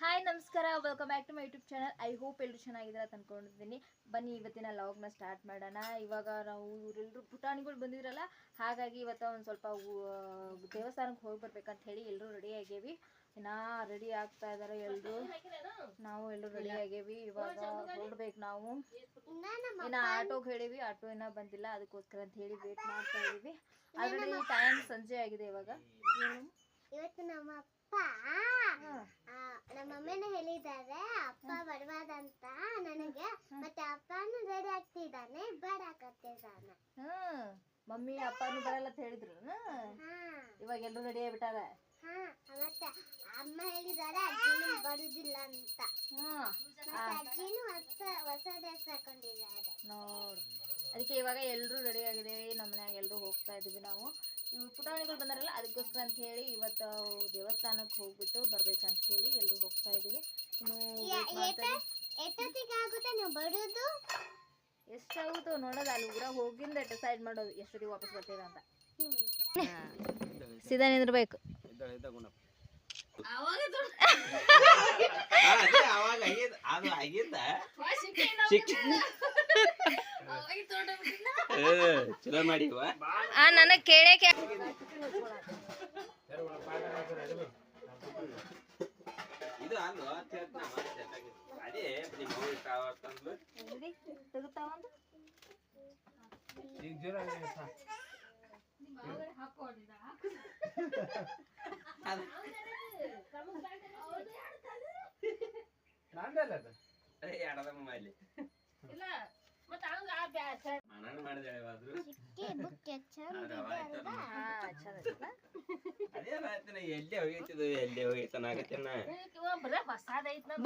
Hi ನಮಸ್ಕಾರ. Welcome back to my YouTube channel I hope ಎಲ್ಲರೂ ಚೆನ್ನಾಗಿದ್ದಾರೆ ಅಂತ ಅನ್ಕೊಂಡಿದ್ದೀನಿ. ಬನ್ನಿ ಇವತ್ತಿನ ಲಾಗ್ನ ಸ್ಟಾರ್ಟ್ ಮಾಡೋಣ. ಇವಾಗ ನಾವು ಇವರೆಲ್ಲರೂ ಪುಟಾಣಿಗಳು ಬಂದಿದ್ರಲ್ಲ ಹಾಗಾಗಿ ಇವತ್ತ ಒಂದು ಸ್ವಲ್ಪ ದೇವಸ್ಥಾನಕ್ಕೆ ಹೋಗಿ ಬರ್ಬೇಕಂತ ಹೇಳಿ ಎಲ್ಲರೂ ರೆಡಿ ಆಗೇವಿ ಇನ್ನ ರೆಡಿ ಆಗ್ತಾ ಇದಾರೆ ಎಲ್ಲರೂ ನಾವು ಎಲ್ಲರೂ ರೆಡಿ ಆಗೇವಿ ಇವಾಗ ಹೊರಡ್ಬೇಕು ನಾವು. ಇನ್ನ ಆಟೋಗೆ ಹೇಳಿವಿ ಆಟೋ ಇನ್ನ ಬಂದಿಲ್ಲ. ಅದಕ್ಕೋಸ್ಕರ ಅಂತ ಹೇಳಿ ವೇಟ್ ಮಾಡ್ತಾ ಇದೀವಿ. ಆಲ್ರೆಡಿ ಟೈಮ್ ಸಂಜೆ ಆಗಿದೆ ಇವಾಗ. ಇವತ್ತು ನಮ್ಮ ಅಪ್ಪ ನಮ್ಮ ಅಮ್ಮನ ಹೇಳಿದ್ದಾರೆ ಅಪ್ಪ ಬಡವಾದಂತ ನನಗೆ ಮತ್ತೆ ಅಪ್ಪನು ರೆಡಿ ಆಗ್ತಿದ್ದಾನೆ ಬರಾಕತ್ತಿದ್ದಾನೆ ಹ್ಮ್ ಮಮ್ಮಿ ಅಪ್ಪನೂ ಬರಲ್ಲ ಅಂತ ಹೇಳಿದ್ರು. ಹಾ. ಇವಾಗ ಎಲ್ಲರೂ ರೆಡಿ ಆಗಿಬಿಟ್ಟಾರ. ಹಾ ಮತ್ತೆ ಅಮ್ಮ ಹೇಳಿದ್ದಾರೆ ಅಜ್ಜಿನೂ ಬರುದಿಲ್ಲ ಅಂತ. ಅಜ್ಜಿನು ಅಜ್ಜಿನೂ ಹೊಸ ಹೊಸ ಡ್ರೆಸ್ ಹಾಕೊಂಡಿದ್ದಾರೆ. ನೋಡು. ಅದಕ್ಕೆ ಇವಾಗ ಎಲ್ಲರೂ ರೆಡಿ ಆಗಿದೆ. ನಮ್ಮ ಮನ್ಯಾಗ ಎಲ್ಲರೂ ಹೋಗ್ತಾ ಇದ್ದೀವಿ ನಾವು. ಇವು ಪುಟಾಣಿಗಳು ಬಂದಾರಲ್ಲ ಅದಕ್ಕೋಸ್ಕರ ಅಂತ ಹೇಳಿ ಇವತ್ತು ದೇವಸ್ಥಾನಕ್ಕೆ ಹೋಗ್ಬಿಟ್ಟು ಬರ್ಬೇಕಂತ ಹೇಳಿ ಎಲ್ಲರೂ ಹೋಗ್ತಾ ಇದ್ದೀವಿ. ಇನ್ನು ಎಷ್ಟಾಗುತ್ತೋ ನೋಡೋದು ಅಲ್ಲಿ ಊರಾಗ ಹೋಗಿಂದ ಡಿಸೈಡ್ ಮಾಡೋದು ಎಷ್ಟೊತ್ತಿಗೆ ವಾಪಸ್ ಬರ್ತೀವಿ ಅಂತ. ಸೀದಾ ನಿಂದಿರ್ಬೇಕು. ಚಲೋ ಮಾಡಿವ. ಆ ನನಗೆ ಕೇಳಕ್ಕೆ ಇದು ಅಲ್ವ. ಅದೇ ನಿಮ್ಮ ಅದು.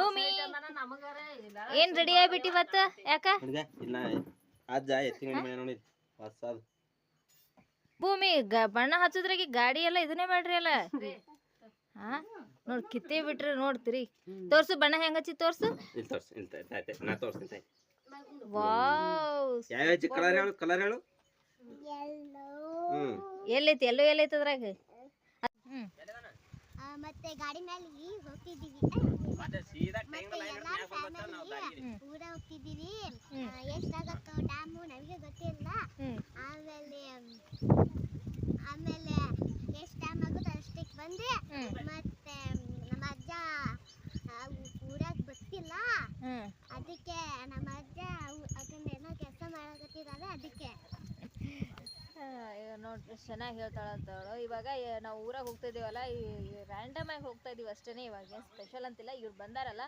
ಭೂಮಿ. ಏನ್ ರೆಡಿ ಆಗ್ಬಿಟ್ಟಿ ಇವತ್ತು? ಯಾಕ? ಹುಡ್ಗ ಇಲ್ಲ ಅಜ್ಜ ಎತ್ತಿನ ಮೇಲೆ ನೋಡಿ ಹೊಸದು. ಭೂಮಿ ಗ- ಬಣ್ಣ ಹಚ್ಚದ್ರಾಗಿ ಗಾಡಿ ಎಲ್ಲ ಇದನ್ನೇ ಮಾಡ್ರಿ ಅಲ್ಲ? ಹಾ? ನೋಡ್ ಕಿತ್ತಿ ಬಿಟ್ರಿ ನೋಡ್ತೀರಿ. ತೋರ್ಸು ಬಣ್ಣ ಹೆಂಗ್ ಹಚ್ಚಿ ತೋರ್ಸು. ಇಲ್ಲಿ ತೋರ್ಸಿ ಇಲ್ಲಿ ನಾ ತೋರಿಸ್ತೀನಿ ವಾವ್ ಯಾವ ಕಲರ್ ಹೇಳು ಕಲರ್ ಹೇಳು. ಎಲ್ಲೋ ಹ್ಮ್. ಎಲ್ಲೈತಿ ಎಲ್ಲೋ ಎಲ್ಲೈತಿ ಅದ್ರಾಗ? ಹ್ಮ್. ಮತ್ತೆ ಗಾಡಿ ಮೇಲೆ ಹೋಗ್ತಿದ್ದೀವಿ. ಮತ್ತೆ ಸೀದಾ ಎಲ್ಲಾರು ಫ್ಯಾಮಿಲಿ ಊರ ಹೋಗ್ತಿದ್ದೀವಿ. ಎಷ್ಟಾಗತ್ತೋ ಡ್ಯಾಮು ನಮಗೆ ಗೊತ್ತಿಲ್ಲ. ಆಮೇಲೆ ಆಮೇಲೆ ಎಷ್ಟು ಡ್ಯಾಮ್ ಆಗುತ್ತೋ ಅಷ್ಟಕ್ಕೆ ಬಂದು. ಮತ್ತೆ ನಮ್ಮ ಅಜ್ಜ ಊರಾಗ ಬರ್ತಿಲ್ಲ. ಅದಕ್ಕೆ ನಮ್ಮ ಅಜ್ಜ ಅವ್- ಅದನ್ನ ಏನೋ ಕೆಲಸ ಮಾಡಕತ್ತಿದ್ದಾರೆ ಅದಕ್ಕೆ ಆ, ಈಗ ನೋಡ್ರಿ ಎಷ್ಟ್ ಚೆನ್ನಾಗಿ ಹೇಳ್ತಾಳ ಅಂತವಳು. ಇವಾಗ ನಾವು ಊರಾಗ ಹೋಗ್ತಾ ಇದೀವಲ್ಲ ರ್ಯಾಂಡಮ್ ಆಗಿ ಹೋಗ್ತಾ ಇದೀವಿ ಅಷ್ಟೇ ಇವಾಗ. ಸ್ಪೆಷಲ್ ಅಂತಿಲ್ಲ. ಇವ್ರು ಬಂದಾರಲ್ಲ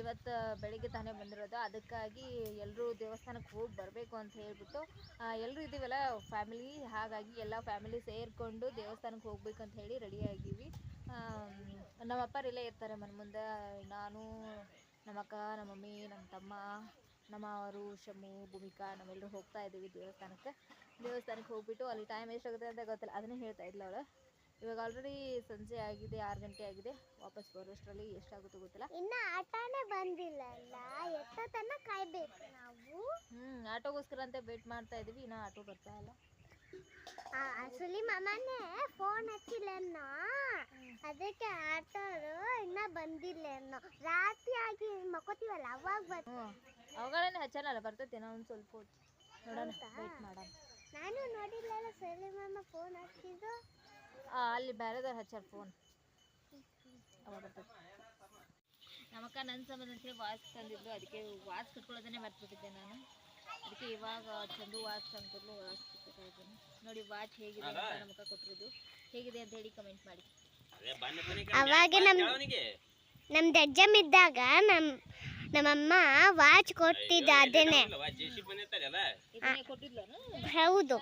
ಇವತ್ತು ಬೆಳಿಗ್ಗೆ ತಾನೇ ಬಂದಿರೋದು. ಅದಕ್ಕಾಗಿ ಎಲ್ಲರೂ ದೇವಸ್ಥಾನಕ್ಕೆ ಹೋಗಿ ಬರಬೇಕು ಅಂತ ಹೇಳಿಬಿಟ್ಟು ಎಲ್ಲರೂ ಇದ್ದೀವಲ್ಲ ಫ್ಯಾಮಿಲಿ ಹಾಗಾಗಿ ಎಲ್ಲ ಫ್ಯಾಮಿಲಿ ಸೇರಿಕೊಂಡು ದೇವಸ್ಥಾನಕ್ಕೆ ಹೋಗ್ಬೇಕು ಅಂತ ಹೇಳಿ ರೆಡಿ ಆಗಿವಿ ನಮ್ಮ ಅಪ್ಪರು ಇಲ್ಲೇ ಇರ್ತಾರೆ ಮನೆ ಮುಂದೆ. ನಾನು ನಮ್ಮ ಅಕ್ಕ ನಮ್ಮ ಮಮ್ಮಿ ನಮ್ಮ ತಮ್ಮ ನಮ್ಮ ಅವರು ಶಮು ಭೂಮಿಕಾ ನಾವೆಲ್ಲರೂ ಹೋಗ್ತಾ ಇದ್ದೀವಿ ದೇವಸ್ಥಾನಕ್ಕೆ. ದೇವಸ್ಥಾನಕ್ಕೆ ಹೋಗ್ಬಿಟ್ಟು ಅಲ್ಲಿ ಟೈಮ್ ಎಷ್ಟಾಗುತ್ತೆ ಅಂತ ಗೊತ್ತಿಲ್ಲ. ಅದನ್ನೇ ಹೇಳ್ತಾ ಇದ್ಲು ಅವಳು. ಇವಾಗ ಆಲ್ರೆಡಿ ಸಂಜೆ ಆಗಿದೆ ಆರು ಗಂಟೆ ಆಗಿದೆ. ವಾಪಸ್ ಬರೋಷ್ಟರಲ್ಲಿ ಎಷ್ಟಾಗುತ್ತೋ ಗೊತ್ತಿಲ್ಲ. ಇನ್ನ ಆಟನೇ ಬಂದಿಲ್ಲ ಅಲ್ಲ? ಎಷ್ಟೋ ತನಕ ಕಾಯ್ಬೇಕು ನಾವು. ಹ್ಞೂ ಆಟೋಗೋಸ್ಕರ ಅಂತ ವೇಟ್ ಮಾಡ್ತಾ ಇದ್ದೀವಿ. ಇನ್ನ ಆಟೋ ಬರ್ತಾ ಇಲ್ಲ. ಆ, ಅಸಲಿ ಮಾಮನೇ ಫೋನ್ ಹಚ್ಚಿಲ್ಲೇನೋ ಅದಕ್ಕೆ ಆಟೋರು ಇನ್ನ ಬಂದಿಲ್ಲೇನೋ ರಾತ್ರಿ ಆಗಿ ಮಕ್ಕೋತೀವಲ್ಲ ಅವಾಗ ಬರ್ತ ಅವುಗಳನ್ನೇ ಹಚ್ಚಲ್ಲ ಬರ್ತೈತೆ ನಾವು ಒಂದು ಸ್ವಲ್ಪ ಹೊತ್ತು. ನೋಡೋಣ? ವೇಟ್ ಮಾಡೋಣ. ನಾನು ನೋಡಿಲ್ಲಲ್ಲ ಸರಿ ಮಾಮ ಫೋನ್ ಹಚ್ಚಿದ್ದು. ಆ, ಅಲ್ಲಿ ಬೇರೆದವ್ರು ಹಚ್ಚಾರ ಫೋನ್ ಅವಾಗ ಬರ್ತೈತೆ. ನಮ್ಮಕ್ಕ ನನ್ನ ಸಂಬಂಧ ಅಂತೇಳಿ ವಾಚ್ ತಂದಿದ್ದು ಅದಕ್ಕೆ ವಾಚ್ ಕಟ್ಕೊಳ್ಳೋದನ್ನೇ ಮರ್ತಿಬಿಟ್ಟಿದ್ದೆ ನಾನು. ಅದಕ್ಕೆ ಇವಾಗ ಚಂದು ವಾಚ್ ವಾಚ್ ಇದ್ದೀನಿ. ನೋಡಿ ವಾಚ್ ಹೇಗಿದೆ ಅಂತ ನಮ್ಮಕ್ಕ ಕೊಟ್ಟಿರೋದು. ಹೇಗಿದೆ ಅಂತ ಹೇಳಿ ಕಮೆಂಟ್ ಮಾಡಿ. ಅವಾಗ ನಮ್- ನಮ್ಮ ದಜ್ಜಮ್ ಇದ್ದಾಗ ನಮ್ ನಮ್ಮಮ್ಮ ವಾಚ್ ಕೊಟ್ಟಿದ್ದ ಅದೇನೆ ಹೌದು.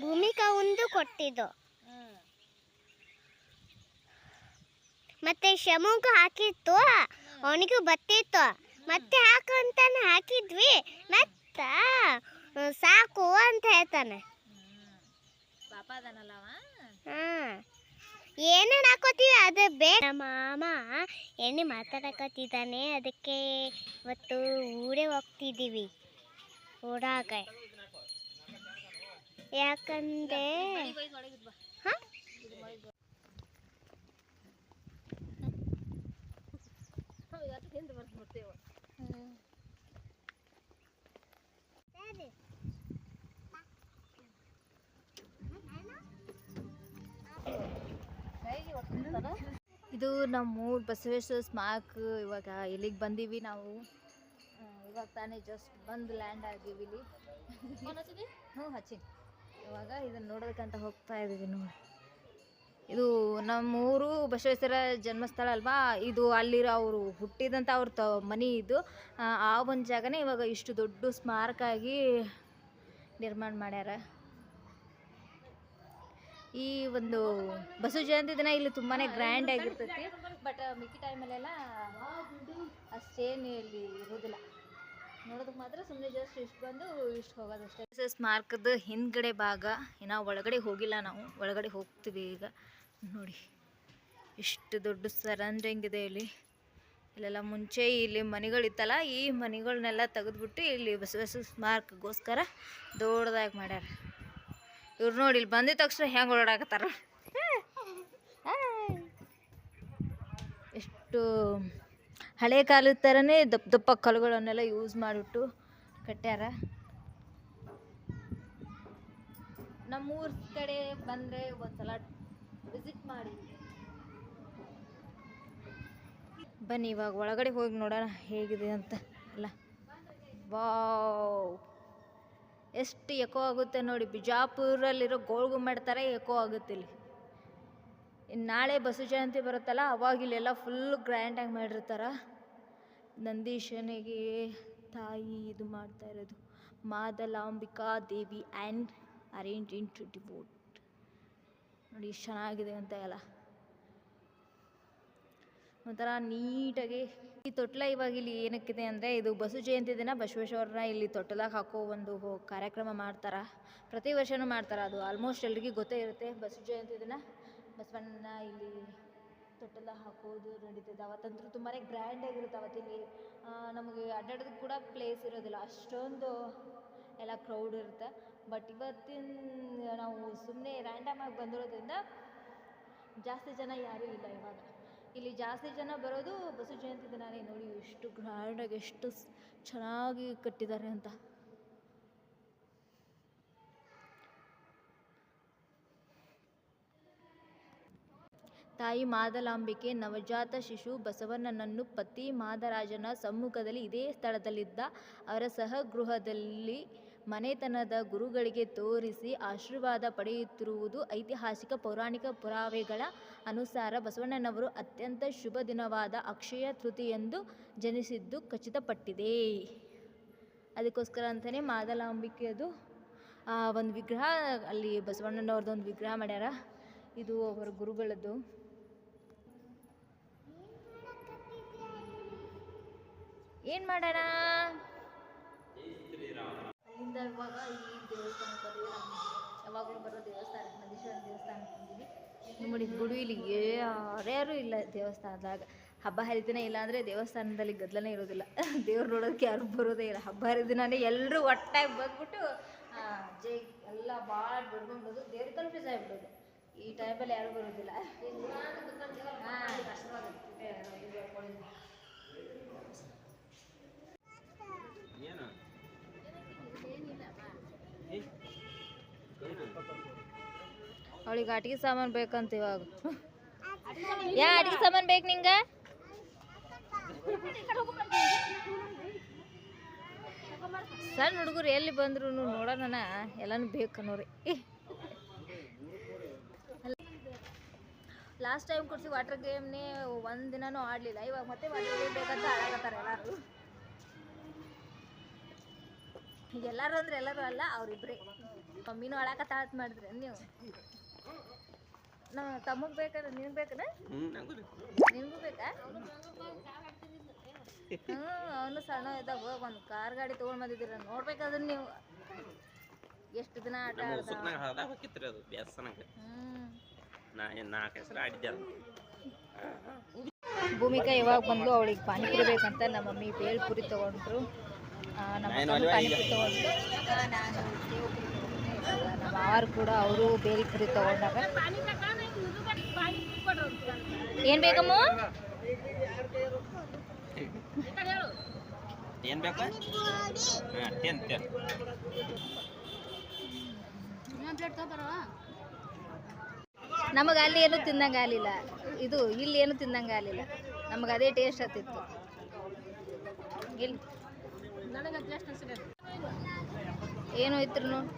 ಭೂಮಿಕಾ ಒಂದು ಕೊಟ್ಟಿದ್ದು. ಮತ್ತೆ ಶಮುಗ ಹಾಕಿತ್ತು ಅವನಿಗೂ ಬತ್ತಿತ್ತು ಮತ್ತೆ ಹಾಕು ಅಂತಾನೆ ಹಾಕಿದ್ವಿ. ಮತ್ತ ಸಾಕು ಅಂತ ಹೇಳ್ತಾನೆ. ಏನೇನು ಹಾಕೋತೀವಿ ಅದು ಬೇಡ ಮಾಮ. ಎಣ್ಣೆ ಮಾತಾಡಕತ್ತಿದ್ದಾನೆ ಅದಕ್ಕೆ ಇವತ್ತು ಊರೇ ಹೋಗ್ತಿದ್ದೀವಿ. ಊರಾಗ. ಯಾಕಂದ್ರೆ ಹಾಂ? ಬರ್ತೀವಿ ನಮ್ಮೂರು ಬಸವೇಶ್ವರ ಸ್ಮಾರಕ ಇವಾಗ ಇಲ್ಲಿಗೆ ಬಂದೀವಿ ನಾವು. ಇವಾಗ ತಾನೇ ಜಸ್ಟ್ ಬಂದು ಲ್ಯಾಂಡ್ ಆಗಿವಿ ಇಲ್ಲಿ. ಹ್ಞೂ ಹಚ್ಚಿನಿ ಇವಾಗ ಇದನ್ನು ನೋಡೋದಕ್ಕಂತ ಹೋಗ್ತಾ ಇದ್ದೀವಿ ನೋಡಿ. ಇದು ನಮ್ಮೂರು ಬಸವೇಶ್ವರ ಜನ್ಮಸ್ಥಳ ಅಲ್ವಾ? ಇದು ಅಲ್ಲಿರೋ ಅವರು ಹುಟ್ಟಿದಂಥ ಅವ್ರ ತ ಮನೆ ಇದು. ಆ, ಆ ಒಂದು ಜಾಗನೇ ಇವಾಗ ಇಷ್ಟು ದೊಡ್ಡ ಸ್ಮಾರಕ ಆಗಿ ನಿರ್ಮಾಣ ಮಾಡ್ಯಾರ. ಈ ಒಂದು ಬಸವ ಜಯಂತಿ ದಿನ ಇಲ್ಲಿ ತುಂಬಾ ಗ್ರ್ಯಾಂಡ್ ಆಗಿರ್ತೈತಿ. ಬಟ್ ಮಿಕ್ಕಿ ಟೈಮಲ್ಲೆಲ್ಲ ಅಷ್ಟೇನು ಇಲ್ಲಿ ಇರೋದಿಲ್ಲ. ನೋಡೋದಕ್ಕೆ ಮಾತ್ರ ಸುಮ್ಮನೆ ಜಸ್ಟ್ ಇಷ್ಟು ಬಂದು ಇಷ್ಟು ಹೋಗೋದಷ್ಟೇ. ಸ್ಮಾರಕದ ಹಿಂದ್ಗಡೆ ಭಾಗ. ಇನ್ನು ಒಳಗಡೆ ಹೋಗಿಲ್ಲ ನಾವು. ಒಳಗಡೆ ಹೋಗ್ತೀವಿ ಈಗ. ನೋಡಿ, ಇಷ್ಟು ದೊಡ್ಡ ಸರಂಜಂಗ್ ಇದೆ ಇಲ್ಲಿ. ಇಲ್ಲೆಲ್ಲ ಮುಂಚೆ ಇಲ್ಲಿ ಮನೆಗಳಿತ್ತಲ್ಲ, ಈ ಮನೆಗಳನ್ನೆಲ್ಲ ತೆಗೆದ್ಬಿಟ್ಟು ಇಲ್ಲಿ ಬಸವೇಶ್ವರ ಸ್ಮಾರಕಗೋಸ್ಕರ ದೊಡ್ಡದಾಗಿ ಮಾಡ್ಯಾರ. ಇವ್ರು ನೋಡಿ, ಇಲ್ಲಿ ಬಂದಿದ ತಕ್ಷಣ ಹೆಂಗೆ ಓಡಾಡಕತ್ತಾರ. ಎಷ್ಟು ಹಳೆ ಕಾಲದ ಥರನೇ ದಪ್ಪ ದಪ್ಪ ಕಲ್ಲುಗಳನ್ನೆಲ್ಲ ಯೂಸ್ ಮಾಡಿಬಿಟ್ಟು ಕಟ್ಟ್ಯಾರ. ನಮ್ಮೂರ ಕಡೆ ಬಂದರೆ ಒಂದ್ಸಲ ವಿಸಿಟ್ ಮಾಡಿ. ಬನ್ನಿ, ಇವಾಗ ಒಳಗಡೆ ಹೋಗಿ ನೋಡೋಣ ಹೇಗಿದೆ ಅಂತ. ಎಲ್ಲ ವಾವ್. ಎಷ್ಟು ಎಕೋ ಆಗುತ್ತೆ ನೋಡಿ, ಬಿಜಾಪುರಲ್ಲಿರೋ ಗೋಳ್ಗುಮ್ಮಟ ಥರ ಎಕೋ ಆಗುತ್ತೆ ಇಲ್ಲಿ. ಇನ್ನು ನಾಳೆ ಬಸವ ಜಯಂತಿ ಬರುತ್ತಲ್ಲ, ಅವಾಗ ಇಲ್ಲೆಲ್ಲ ಫುಲ್ ಗ್ರ್ಯಾಂಡಾಗಿ ಮಾಡಿರ್ತಾರ. ನಂದೀಶನಿಗೆ ತಾಯಿ ಇದು ಮಾಡ್ತಾ ಇರೋದು, Madalambika Devi and arrange into devote ನೋಡಿ ಎಷ್ಟು ಚೆನ್ನಾಗಿದೆ ಅಂತ ಎಲ್ಲ. ಒಂಥರ ನೀಟಾಗಿ ಈ ತೊಟ್ಲ ಇವಾಗ ಇಲ್ಲಿ ಏನಕ್ಕಿದೆ ಅಂದರೆ ಇದು ಬಸವ ಜಯಂತಿ ದಿನ ಬಸವೇಶ್ವರನ ಇಲ್ಲಿ ತೊಟ್ಟಲಾಗ ಹಾಕೋ ಒಂದು ಕಾರ್ಯಕ್ರಮ ಮಾಡ್ತಾರೆ. ಪ್ರತಿ ವರ್ಷವೂ ಮಾಡ್ತಾರೆ ಅದು. ಆಲ್ಮೋಸ್ಟ್ ಎಲ್ರಿಗೂ ಗೊತ್ತೇ ಇರುತ್ತೆ. ಬಸವ ಜಯಂತಿ ದಿನ ಬಸವಣ್ಣ ಇಲ್ಲಿ ತೊಟ್ಟಲ ಹಾಕೋದು ನಡೀತದೆ. ಅವತ್ತಂತೂ ತುಂಬಾ ಗ್ರ್ಯಾಂಡಾಗಿರುತ್ತೆ ಅವತ್ತಿಲ್ಲಿ. ನಮಗೆ ಅಡ್ಡಾಡೋದಕ್ಕೆ ಕೂಡ ಪ್ಲೇಸ್ ಇರೋದಿಲ್ಲ. ಅಷ್ಟೊಂದು ಎಲ್ಲ ಕ್ರೌಡ್ ಇರುತ್ತೆ. ಬಟ್ ಇವತ್ತಿನ ನಾವು ಸುಮ್ಮನೆ ರ್ಯಾಂಡಮ್ ಆಗಿ ಬಂದಿರೋದ್ರಿಂದ ಜಾಸ್ತಿ ಜನ ಯಾರೂ ಇಲ್ಲ ಇವಾಗ. ಇಲ್ಲಿ ಜಾಸ್ತಿ ಜನ ಬರೋದು ಬಸವ ಜಯಂತಿ ದಿನನೇ. ನೋಡಿ ಎಷ್ಟು ಗ್ರ್ಯಾಂಡಾಗಿ ಎಷ್ಟು ಚೆನ್ನಾಗಿ ಕಟ್ಟಿದ್ದಾರೆ ಅಂತ. ತಾಯಿ ಮಾದಲಾಂಬಿಕೆ, ನವಜಾತ ಶಿಶು, ಬಸವಣ್ಣನನ್ನು ಪತಿ ಮಾದರಾಜನ ಸಮ್ಮುಖದಲ್ಲಿ ಇದೇ ಸ್ಥಳದಲ್ಲಿದ್ದ ಅವರ ಸಹಗೃಹದಲ್ಲಿ ಮನೆತನದ ಗುರುಗಳಿಗೆ ತೋರಿಸಿ ಆಶೀರ್ವಾದ ಪಡೆಯುತ್ತಿರುವುದು ಐತಿಹಾಸಿಕ ಪೌರಾಣಿಕ ಪುರಾವೆಗಳ ಅನುಸಾರ. ಬಸವಣ್ಣನವರು ಅತ್ಯಂತ ಶುಭ ದಿನವಾದ ಅಕ್ಷಯ ತೃತೀಯಂದು ಜನಿಸಿದ್ದು ಖಚಿತಪಟ್ಟಿದೆ. ಅದಕ್ಕೋಸ್ಕರ ಅಂತಲೇ ಮಾದಲಾಂಬಿಕೆಯದು. ಒಂದು ವಿಗ್ರಹ ಅಲ್ಲಿ ಬಸವಣ್ಣನವ್ರದ್ದು ಒಂದು ವಿಗ್ರಹ ಮಾಡ್ಯಾರ. ಇದು ಅವರ ಗುರುಗಳದ್ದು. ಏನು ಮಾಡೋಣ? ಅಲ್ಲಿಂದ ಇವಾಗ ಈ ದೇವಸ್ಥಾನಕ್ಕೆ ಬಂದಿವಿ ಯಾವಾಗಲೂ ಬರೋ ದೇವಸ್ಥಾನ ನಂದೀಶ್ವರ ದೇವಸ್ಥಾನಕ್ಕೆ ಹೋಗಿದ್ವಿ ನೋಡಿ ಗುಡಿ ಇಲ್ಲಿ ಯಾರ್ಯಾರು ಇಲ್ಲ ದೇವಸ್ಥಾನದಾಗ ಹಬ್ಬ ಹರಿದಿನ ಇಲ್ಲ ಅಂದರೆ ದೇವಸ್ಥಾನದಲ್ಲಿ ಗದ್ದಲನೇ ಇರೋದಿಲ್ಲ. ದೇವ್ರು ನೋಡೋದಕ್ಕೆ ಯಾರು ಬರೋದೇ ಇಲ್ಲ. ಹಬ್ಬ ಹರಿದಿನನೇ ಎಲ್ಲರೂ ಒಟ್ಟಾಗಿ ಬಂದ್ಬಿಟ್ಟು ಜೈ ಎಲ್ಲ ಭಾಳ ಬಿಡ್ಕೊಂಡ್ಬಿಡೋದು ದೇವ್ರ ಕನ್ಫ್ಯೂಸ್ ಆಗಿಬಿಡೋದು ಈ ಟೈಮಲ್ಲಿ ಯಾರೂ ಬರೋದಿಲ್ಲ. ಅವಳಿಗೆ ಅಟ್ಗೆ ಸಾಮಾನು ಬೇಕಂತ ಇವಾಗ. ಯಾ, ಅಡಿಗೆ ಸಾಮಾನು ಬೇಕು ನಿಂಗೆ? ಸಣ್ಣ ಹುಡುಗರು ಎಲ್ಲಿ ಬಂದ್ರು ನೋಡೋಣ ಎಲ್ಲಾನು ಬೇಕು ಅನ್ನೋರಿ. ಲಾಸ್ಟ್ ಟೈಮ್ ಕೊಡ್ಸಿ ವಾಟರ್ ಗೇಮ್ನೇ ಒಂದು ದಿನಾನು ಆಡಲಿಲ್ಲ. ಇವಾಗ ಮತ್ತೆ ವಾಟರ್ ಗೇಮ್ ಬೇಕಂತ ಆಡಕತ್ತಾರೆ ಎಲ್ಲರೂ. ಎಲ್ಲರೂ ಅಂದ್ರೆ ಎಲ್ಲರೂ ಅಲ್ಲ, ಅವ್ರಿಬ್ರೆ. ಮಮ್ಮಿನೂ ಆಡಕತ್ತಾಳತ್ ಮಾಡಿದ್ರೆ ನೀವು? ನಮ್ಮ ತಮ್ಮಗ್ ಬೇಕಾದ್ರೆ ನಿನಗೆ ಬೇಕನ ನಿನಗೂ ಬೇಕಾ? ಹ್ಞೂ ಅವನು ಸಣ್ಣ ಇದ್ದಾಗ ಒಂದು ಕಾರ್ ಗಾಡಿ ತಗೊಂಡ್ ಬಂದಿದ್ದೀರ ನೋಡ್ಬೇಕಾದ್ರೆ ನೀವು. ಎಷ್ಟು ದಿನ ಆಟ ಆಡ್ದ? ಹೋಗಿತ್ರಿ ಅದು ನಾ ನಾಲ್ಕು ಹೆಸರು ಆಡಿದ್ದೆ ಅದು. ಭೂಮಿಕಾ ಯಾವಾಗ ಬಂದು ಅವಳಿಗೆ ಪಾನಿಪುರಿ ಬೇಕಂತ ನಮ್ಮ ಮಮ್ಮಿ ಬೇಲ್ಪುರಿ ತೊಗೊಂಡ್ರು. ತಗೊಂಡ್ರು ನಮ್ಮ? ಪಾನಿಪುರಿ ತೊಗೊಂಡ್ರು. ನಾನು ನಮ್ಮ ಮಾವಾರು ಕೂಡ ಅವರು ಬೇಲ್ಪುರಿ ತೊಗೊಂಡಾಗ. ಏನು ಬೇಕಮ್ಮ? ಏನ್ ಬೇಕು? ನಮಗ ಟೆನ್ ಟೆನ್ ನಮಗೆ ಅಲ್ಲಿ ಏನು ತಿನ್ನಂಗ ಆಗಲಿಲ್ಲ. ಇದು ಇಲ್ಲಿ ಏನು ತಿಂದಂಗೆ ಆಗಲಿಲ್ಲ. ನಮ್ಗೆ ಅದೇ ಟೇಸ್ಟ್ ಹತ್ತಿತ್ತು ಇಲ್ಲಿ. ಏನು ಇತ್ತು ನೋಡಿ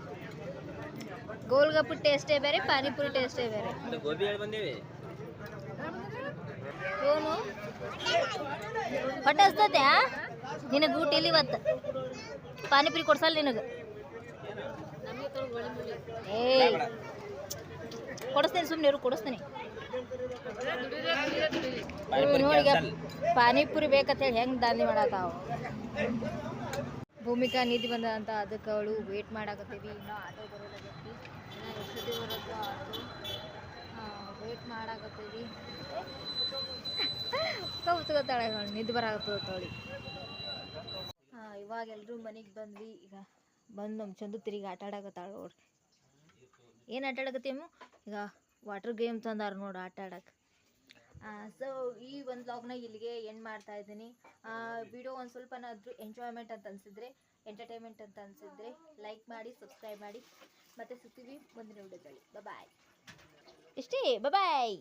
ಗೋಲ್ಗಪ್ಪು ಟೇಸ್ಟೇ ಬೇರೆ ಪಾನಿಪುರಿ ಟೇಸ್ಟೇ ಬೇರೆ ಅದು ಗೋಬಿ ಹೇಳಿ ಬಂದೇವಿ ಏನು ಹೊಟ್ಟೆ ಹಸ್ತತೆ ನಿನಗೆ ಊಟ ಇಲ್ಲಿ ಇವತ್ತು. ಪಾನಿಪುರಿ ಕೊಡ್ಸಲ್ಲ ನಿನಗೆ. ಏಯ್. ಕೊಡಿಸ್ತೀನಿ ಸುಮ್ಮನೆ ಇವರು ಕೊಡಿಸ್ತೀನಿ. ಪಾನಿಪುರಿ. ಪಾನಿಪುರಿ ಬೇಕಂತ ಹೇಳಿ ಹೆಂಗೆ ದಾಂಧಿ ಮಾಡತ್ತಾವ ಭೂಮಿಕಾ ನಿಧಿ ಬಂದ ಅಂತ ಅದಕ್ಕೆ ಅವಳು ವೇಟ್ ಮಾಡಾಕತ್ತೀವಿ ಇನ್ನೂ ಆಟೋ ಬರೋದಾಗೈತಿ ಇನ್ನೂ ಬರೋದು ಆಟೋ ವೇಟ್ ಮಾಡಾಕತ್ತೀವಿ. ಅವಳು ನಿದ್ದೆ ಬರಾಕತ್ತದ ತೋಳಿ. ಹಾಂ ಇವಾಗ ಎಲ್ಲರೂ ಮನೆಗೆ ಬಂದ್ವಿ. ಈಗ ಬಂದು ನಮ್ಮ ಚಂದು ತಿರುಗಿ ಆಟ ಆಡಕತ್ತಾಳೆ ನೋಡ್ರಿ. ಏನು ಆಟ ಆಡಕತ್ತೇಮು? ಈಗ ವಾಟರ್ ಗೇಮ್ ತಂದಾರ ನೋಡಿ ಆಟ ಆಡಕ್ಕೆ ಸೊ ಈ ಒಂದು ಬ್ಲಾಗ್ನ ಇಲ್ಲಿಗೆ ಎಂಡ್ ಮಾಡ್ತಾ ಇದ್ದೀನಿ. ವಿಡಿಯೋ ಒಂದು ಸ್ವಲ್ಪನಾದರೂ ಎಂಜಾಯ್ಮೆಂಟ್ ಅಂತ ಅನಿಸಿದ್ರೆ ಎಂಟರ್ಟೈನ್ಮೆಂಟ್ ಅಂತ ಅನಿಸಿದ್ರೆ ಲೈಕ್ ಮಾಡಿ ಸಬ್ಸ್ಕ್ರೈಬ್ ಮಾಡಿ. ಮತ್ತೆ ಸುತ್ತೀವಿ ಮುಂದಿನ ವಿಡಿಯೋದಲ್ಲಿ. ಬಾಯ್ ಇಷ್ಟೇ ಬಾಯ್